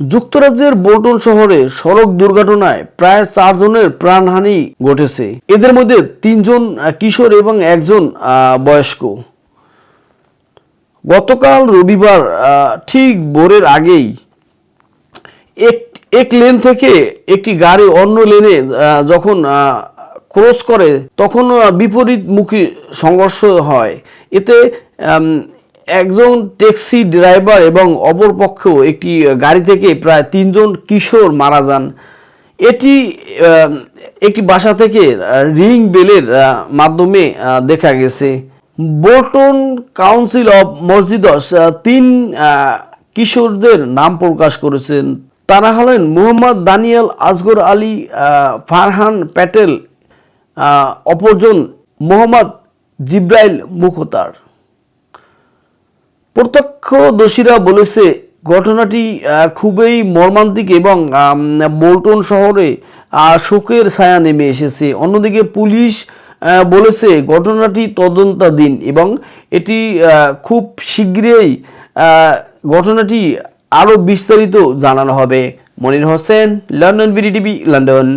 যুক্তরাজ্যের বোল্টন শহরে সড়ক দুর্ঘটনায় প্রায় চারজনের প্রাণহানি ঘটেছে। এদের মধ্যে তিনজন কিশোর এবং একজন বয়স্ক। গতকাল রবিবার ঠিক ভোরের আগেই এক এক লেন থেকে একটি গাড়ি অন্য লেনে যখন ক্রস করে, তখন বিপরীতমুখী সংঘর্ষ হয়। এতে একজন ট্যাক্সি ড্রাইভার এবং অপরপক্ষ একটি গাড়ি থেকে প্রায় তিনজন কিশোর মারা যান। এটি একটি বাসা থেকে রিং বেলের মাধ্যমে দেখা গেছে। বোল্টন কাউন্সিল অফ মসজিদস তিন কিশোরদের নাম প্রকাশ করেছেন। তারা হলেন মোহাম্মদ দানিয়াল আসগর আলী ফারহান প্যাটেল অপরজন মোহাম্মদ জিব্রাইল মুখতার। প্রত্যক্ষদর্শীরা বলেছে, ঘটনাটি খুবই মর্মান্তিক এবং বোল্টন শহরে শোকের ছায়া নেমে এসেছে। অন্যদিকে পুলিশ বলেছে, ঘটনাটি তদন্তাধীন এবং এটি খুব শীঘ্রই ঘটনাটি আরও বিস্তারিত জানানো হবে। Monir Hossain, London BD TV London.